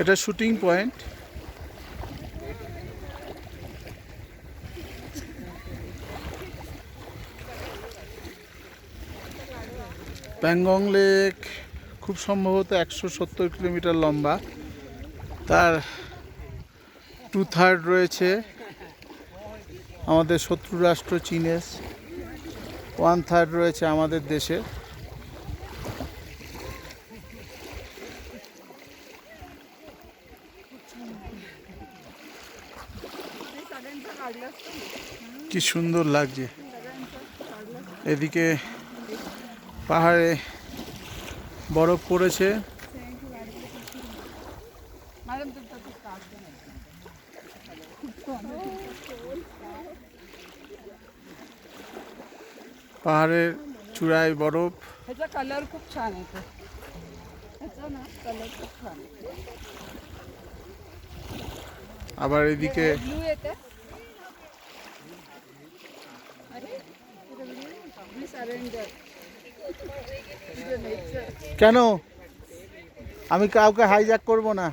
এটা shooting point. Pangong lake খুব সম্ভবত একশো সত্তর কিলোমিটার লম্বা। তার টু থার্ড রয়েছে আমাদের শত্রু রাষ্ট্র চীনের। ওয়ান থার্ড রয়েছে আমাদের দেশের। কি সুন্দর লাগছে এদিকে পাহাড়ে বরফ পড়েছে পাহাড়ের চূড়ায় বরফ ह्याचा कलर खूप छान येतो ह्याचा ना कलर खूप छान येतो আবার এদিকে কেন? আমি কাউকে হাইজ্যাক করব না।